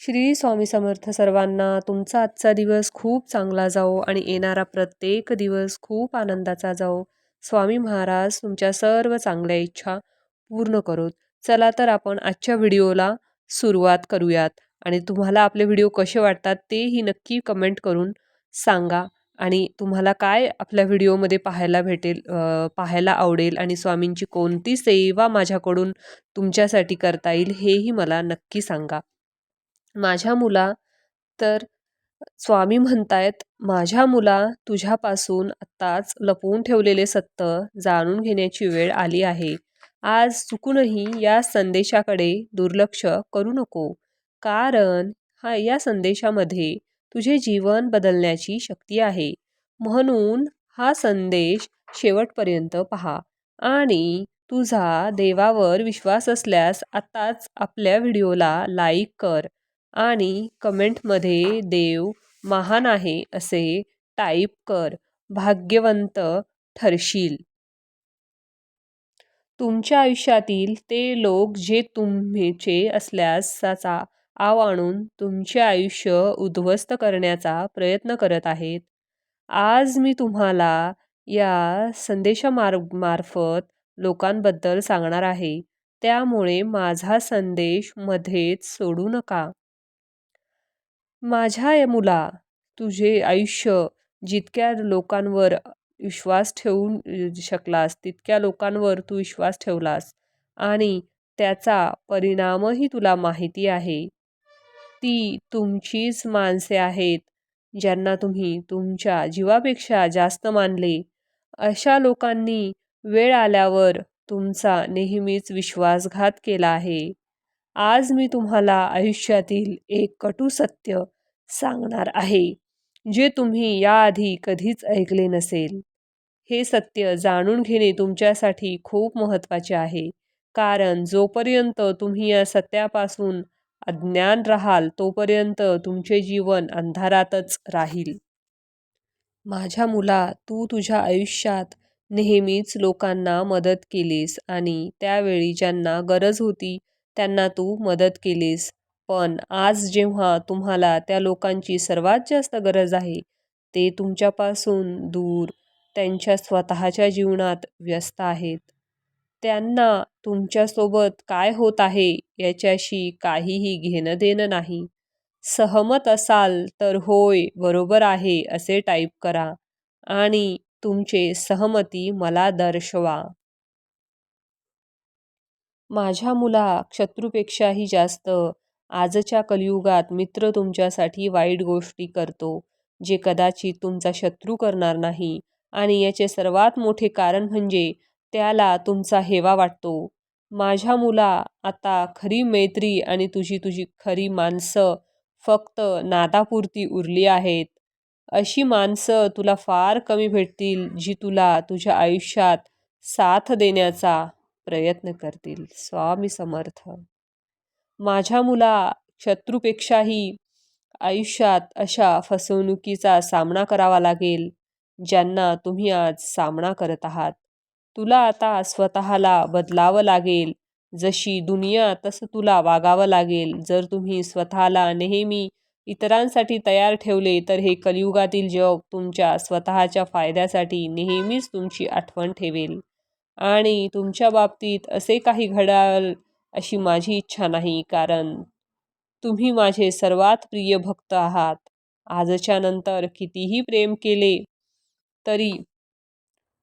श्री स्वामी समर्थ सर्वांना तुमचा आजचा दिवस खूप चांगला जाओ आणि येणारा प्रत्येक दिवस खूप आनंदाचा जाओ स्वामी महाराज तुमच्या सर्व चांगल्या इच्छा पूर्ण करोत. चला तर आपण आजच्या व्हिडिओला सुरुवात करूयात आणि तुम्हाला आपले व्हिडिओ कसे वाटतात तेही नक्की कमेंट करून सांगा आणि तुम्हाला काय आपल्या व्हिडिओमध्ये पाहायला भेटेल पाहायला आवडेल आणि स्वामींची कोणती सेवा माझ्याकडून तुमच्यासाठी करता येईल हेही मला नक्की सांगा. माझ्या मुला तर स्वामी म्हणतायत माझ्या मुला तुझ्यापासून आत्ताच लपवून ठेवलेले सत्य जाणून घेण्याची वेळ आली आहे. आज चुकूनही या संदेशाकडे दुर्लक्ष करू नको. कारण हा या संदेशामध्ये तुझे जीवन बदलण्याची शक्ती आहे. म्हणून हा संदेश शेवटपर्यंत पहा. आणि तुझा देवावर विश्वास असल्यास आत्ताच आपल्या व्हिडिओला लाईक कर. आणि कमेंटमध्ये देव महान आहे असे टाईप कर भाग्यवंत ठरशील. तुमच्या आयुष्यातील ते लोक जे तुम्हीचे असल्यास त्याचा आव आणून तुमचे आयुष्य उद्ध्वस्त करण्याचा प्रयत्न करत आहेत. आज मी तुम्हाला या संदेशामार मार्फत लोकांबद्दल सांगणार आहे. त्यामुळे माझा संदेश मध्येच सोडू नका. माझ्या या मुला तुझे आयुष्य जितक्या लोकांवर विश्वास ठेवून शकलास तितक्या लोकांवर तू विश्वास ठेवलास आणि त्याचा परिणामही तुला माहिती आहे. ती तुमचीच माणसे आहेत ज्यांना तुम्ही तुमच्या जीवापेक्षा जास्त मानले. अशा लोकांनी वेळ आल्यावर तुमचा नेहमीच विश्वासघात केला आहे. आज मी तुम्हाला आयुष्यातील एक कटू सत्य सांगणार आहे जे तुम्ही याआधी कधीच ऐकले नसेल. हे सत्य जाणून घेणे तुमच्यासाठी खूप महत्त्वाचे आहे कारण जोपर्यंत तुम्ही या सत्यापासून अज्ञान राहाल तोपर्यंत तुमचे जीवन अंधारातच राहील. माझ्या मुला तू तुझ्या आयुष्यात नेहमीच लोकांना मदत केलीस आणि त्यावेळी ज्यांना गरज होती त्यांना तू मदत केलीस. पण आज जेव्हा तुम्हाला त्या लोकांची सर्वात जास्त गरज आहे ते तुमच्यापासून दूर त्यांच्या स्वतःच्या जीवनात व्यस्त आहेत. त्यांना तुमच्यासोबत काय होत आहे याच्याशी काहीही घेणं देणं नाही. सहमत असाल तर होय बरोबर आहे असे टाईप करा. आणि तुमचे सहमती मला दर्शवा. माझ्या मुला शत्रूपेक्षाही जास्त आजच्या कलियुगात मित्र तुमच्यासाठी वाईट गोष्टी करतो जे कदाचित तुमचा शत्रू करणार नाही आणि याचे सर्वात मोठे कारण म्हणजे त्याला तुमचा हेवा वाटतो. माझ्या मुला आता खरी मैत्री आणि तुझी तुझी खरी माणसं फक्त नादापुरती उरली आहेत. अशी माणसं तुला फार कमी भेटतील जी तुला तुझ्या आयुष्यात साथ देण्याचा प्रयत्न करतील. स्वामी समर्थ. माझ्या मुला शत्रूपेक्षाही आयुष्यात अशा फसवणुकीचा सामना करावा लागेल ज्यांना तुम्ही आज सामना करत आहात. तुला आता स्वतःला बदलावं लागेल. जशी दुनिया तसं तुला वागावं लागेल. जर तुम्ही स्वतःला नेहमी इतरांसाठी तयार ठेवले तर हे कलियुगातील जग तुमच्या स्वतःच्या फायद्यासाठी नेहमीच तुमची आठवण ठेवेल. आणि तुमच्या बाबतीत असे काही घडाल अशी माझी इच्छा नाही कारण तुम्ही माझे सर्वात प्रिय भक्त आहात. आजच्या नंतर कितीही प्रेम केले तरी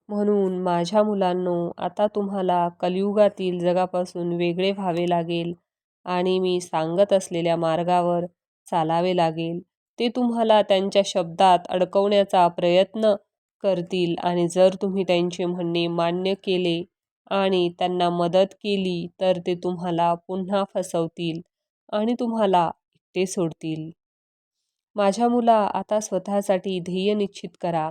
म्हणून माझ्या मुलांनो आता तुम्हाला कलियुगातील जगापासून वेगळे व्हावे लागेल आणि मी सांगत असलेल्या मार्गावर चालावे लागेल. ते तुम्हाला त्यांच्या शब्दात अडकवण्याचा प्रयत्न करतील. आणि जर तुम्ही त्यांचे म्हणणे मान्य केले आणि त्यांना मदत केली तर ते तुम्हाला पुन्हा फसवतील आणि तुम्हाला एकटे सोडतील. माझ्या मुला आता स्वतःसाठी ध्येय निश्चित करा.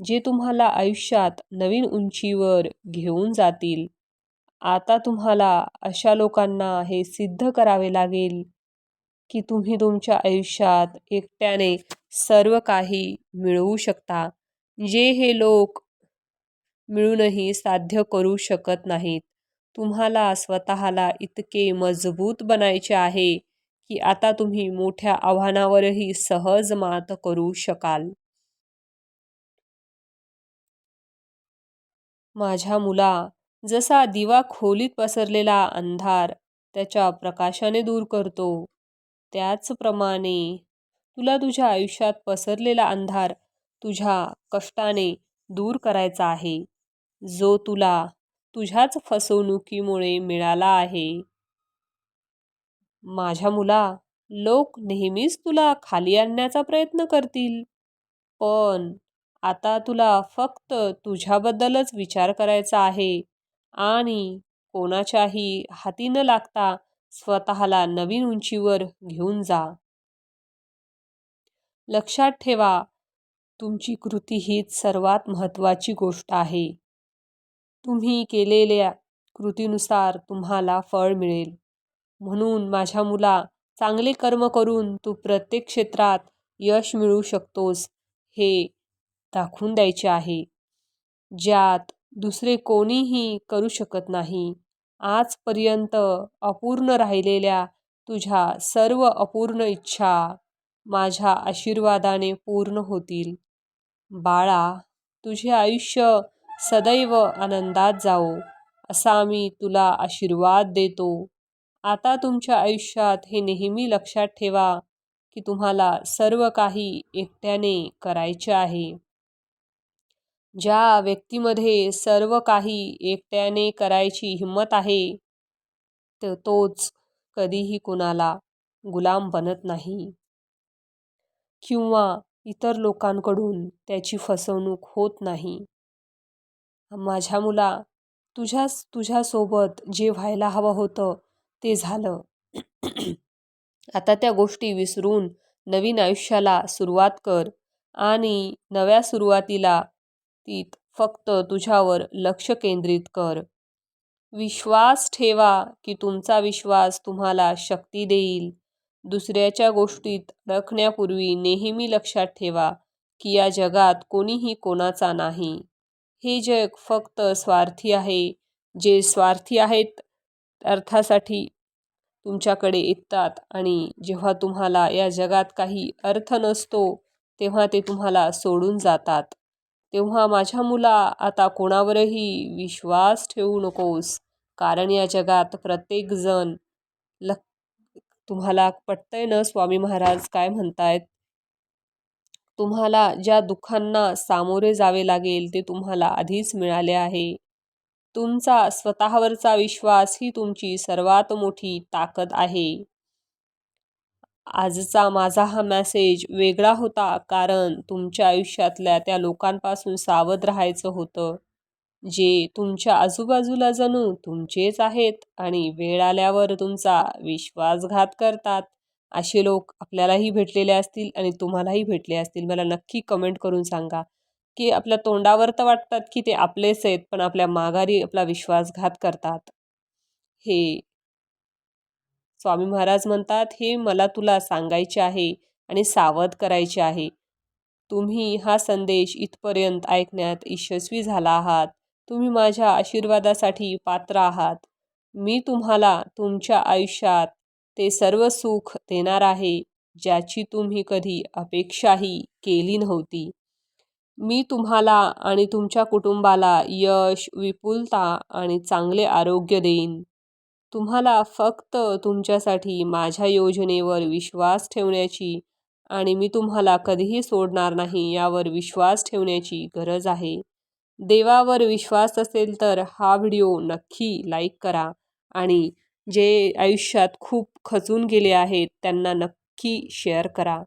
जे तुम्हाला आयुष्यात नवीन उंचीवर घेऊन जातील आता तुम्हाला अशा लोकांना हे सिद्ध करावे लागेल की तुम्ही तुमच्या आयुष्यात एकट्याने सर्व काही मिळवू शकता. जे हे लोक मिळूनही साध्य करू शकत नाहीत तुम्हाला स्वतःला इतके मजबूत बनायचे आहे की आता तुम्ही मोठ्या आव्हानावरही सहज मात करू शकाल. माझ्या मुला जसा दिवा खोलीत पसरलेला अंधार त्याच्या प्रकाशाने दूर करतो त्याचप्रमाणे तुला तुझ्या आयुष्यात पसरलेला अंधार तुझ्या कष्टाने दूर करायचा आहे. जो तुला तुझ्याच फसवणुकीमुळे मिळाला आहे. माझ्या मुला लोक नेहमीच तुला खाली आणण्याचा प्रयत्न करतील. पण आता तुला फक्त तुझ्याबद्दलच विचार करायचा आहे आणि कोणाच्याही हाती न लागता स्वतःला नवीन उंचीवर घेऊन जा. लक्षात ठेवा तुमची कृती हीच सर्वात महत्त्वाची गोष्ट आहे. तुम्ही केलेल्या कृतीनुसार तुम्हाला फळ मिळेल. म्हणून माझ्या मुला चांगले कर्म करून तू प्रत्येक क्षेत्रात यश मिळवू शकतोस हे दाखवून द्यायचे आहे. ज्यात दुसरे कोणीही करू शकत नाही. आजपर्यंत अपूर्ण राहिलेल्या तुझ्या सर्व अपूर्ण इच्छा माझ्या आशीर्वादाने पूर्ण होतील. बाळा तुझे आयुष्य सदैव आनंदात जाओ असा मी तुला आशीर्वाद देतो. आता तुमच्या आयुष्यात हे नेहमी लक्षात ठेवा की तुम्हाला सर्व काही एकट्याने करायचे आहे. ज्या व्यक्तीमध्ये सर्व काही एकट्याने करायची हिंमत आहे तर तोच कधीही कुणाला गुलाम बनत नाही. किंवा इतर लोकांकडून त्याची फसवणूक होत नाही. माझ्या मुला तुझ्याच तुझ्यासोबत जे व्हायला हवं होतं ते झालं. आता त्या गोष्टी विसरून नवीन आयुष्याला सुरुवात कर आणि नव्या सुरुवातीला तीत फक्त तुझ्यावर लक्ष केंद्रित कर. विश्वास ठेवा की तुमचा विश्वास तुम्हाला शक्ती देईल. दुसऱ्याच्या गोष्टीत रखण्यापूर्वी नेहमी लक्षात ठेवा की या जगात कोणीही कोणाचा नाही. हे जग फक्त स्वार्थी आहे. जे स्वार्थी आहेत अर्थासाठी तुमच्याकडे येतात आणि जेव्हा तुम्हाला या जगात काही अर्थ नसतो तेव्हा ते तुम्हाला सोडून जातात. तेव्हा माझ्या मुला आता कोणावरही विश्वास ठेवू नकोस कारण या जगात प्रत्येकजण लक तुम्हाला पटतंय ना स्वामी महाराज काय म्हणतायत? तुम्हाला ज्या दुःखांना सामोरे जावे लागेल ते तुम्हाला आधीच मिळाले आहे. तुमचा स्वतःवरचा विश्वास ही तुमची सर्वात मोठी ताकद आहे. आजचा माझा हा मॅसेज वेगळा होता कारण तुमच्या आयुष्यातल्या त्या लोकांपासून सावध राहायचं होतं. जे तुमच्या आजूबाजूला जणू तुमचेच आहेत आणि वेळ आल्यावर तुमचा विश्वासघात करतात. असे लोक आपल्यालाही भेटलेले असतील आणि तुम्हालाही भेटले असतील. मला नक्की कमेंट करून सांगा. की आपल्या तोंडावर तर वाटतात की ते आपलेच आहेत पण आपल्या माघारी आपला विश्वासघात करतात. हे स्वामी महाराज म्हणतात हे मला तुला सांगायचे आहे आणि सावध करायचे आहे. तुम्ही हा संदेश इथपर्यंत ऐकण्यात यशस्वी झाला आहात. तुम्ही माझ्या आशीर्वादासाठी पात्र आहात. मी तुम्हाला तुमच्या आयुष्यात ते सर्व सुख देणार आहे ज्याची तुम्ही कधी अपेक्षाही केली नव्हती. मी तुम्हाला आणि तुमच्या कुटुंबाला यश विपुलता आणि चांगले आरोग्य देईन. तुम्हाला फक्त तुमच्यासाठी माझ्या योजनेवर विश्वास ठेवण्याची आणि मी तुम्हाला कधीही सोडणार नाही यावर विश्वास ठेवण्याची गरज आहे. देवावर विश्वास असेल तर हा व्हिडिओ नक्की लाईक करा. आणि जे आयुष्यात खूप खचून गेले आहेत त्यांना नक्की शेअर करा.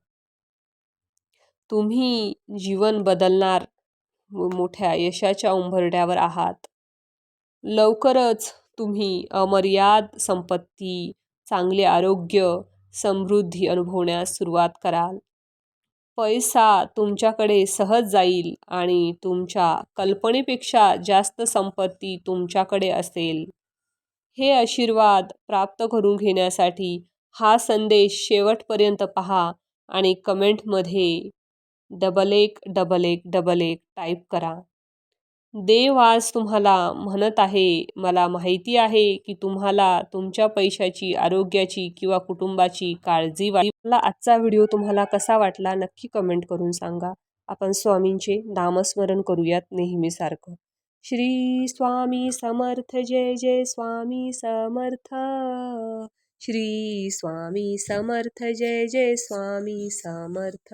तुम्ही जीवन बदलणार मोठ्या यशाच्या उंबरड्यावर आहात. लवकरच तुम्ही अमर्याद संपत्ती चांगले आरोग्य समृद्धी अनुभवण्यास सुरुवात कराल. पैसा तुमच्याकडे सहज जाईल आणि तुमच्या कल्पनेपेक्षा जास्त संपत्ती तुमच्याकडे असेल. हे आशीर्वाद प्राप्त करून घेण्यासाठी हा संदेश शेवटपर्यंत पहा आणि कमेंटमध्ये डबल एक डबल एक डबल एक टाईप करा. देव आज तुम्हाला म्हणत आहे मला माहिती आहे की तुम्हाला तुमच्या पैशाची आरोग्याची किंवा कुटुंबाची काळजी वाटली मला आजचा व्हिडिओ तुम्हाला कसा वाटला नक्की कमेंट करून सांगा. आपण स्वामींचे नामस्मरण करूयात नेहमीसारखं. श्री स्वामी समर्थ जय जय स्वामी समर्थ. श्री स्वामी समर्थ जय जय स्वामी समर्थ.